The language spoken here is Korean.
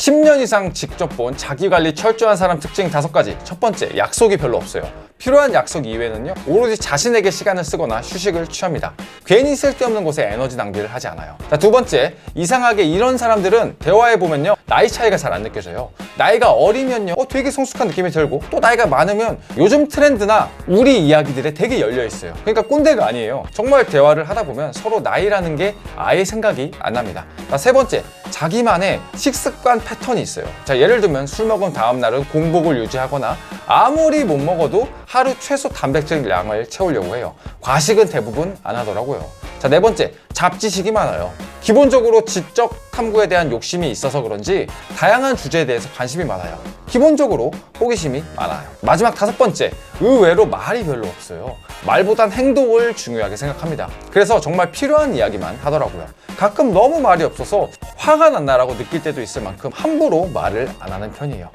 10년 이상 직접 본 자기관리 철저한 사람 특징 다섯 가지. 첫 번째, 약속이 별로 없어요. 필요한 약속 이외에는요, 오로지 자신에게 시간을 쓰거나 휴식을 취합니다. 괜히 쓸데없는 곳에 에너지 낭비를 하지 않아요. 자, 두 번째, 이상하게 이런 사람들은 대화해보면요, 나이 차이가 잘 안 느껴져요. 나이가 어리면요, 어, 되게 성숙한 느낌이 들고, 또 나이가 많으면 요즘 트렌드나 우리 이야기들에 되게 열려있어요. 그러니까 꼰대가 아니에요. 정말 대화를 하다 보면 서로 나이라는 게 아예 생각이 안 납니다. 자, 세 번째, 자기만의 식습관 패턴이 있어요. 자, 예를 들면 술 먹은 다음 날은 공복을 유지하거나 아무리 못 먹어도 하루 최소 단백질 양을 채우려고 해요. 과식은 대부분 안 하더라고요. 자, 네 번째, 잡지식이 많아요. 기본적으로 지적 탐구에 대한 욕심이 있어서 그런지 다양한 주제에 대해서 관심이 많아요. 기본적으로 호기심이 많아요. 마지막 다섯 번째, 의외로 말이 별로 없어요. 말보단 행동을 중요하게 생각합니다. 그래서 정말 필요한 이야기만 하더라고요. 가끔 너무 말이 없어서 화가 난다라고 느낄 때도 있을 만큼 함부로 말을 안 하는 편이에요.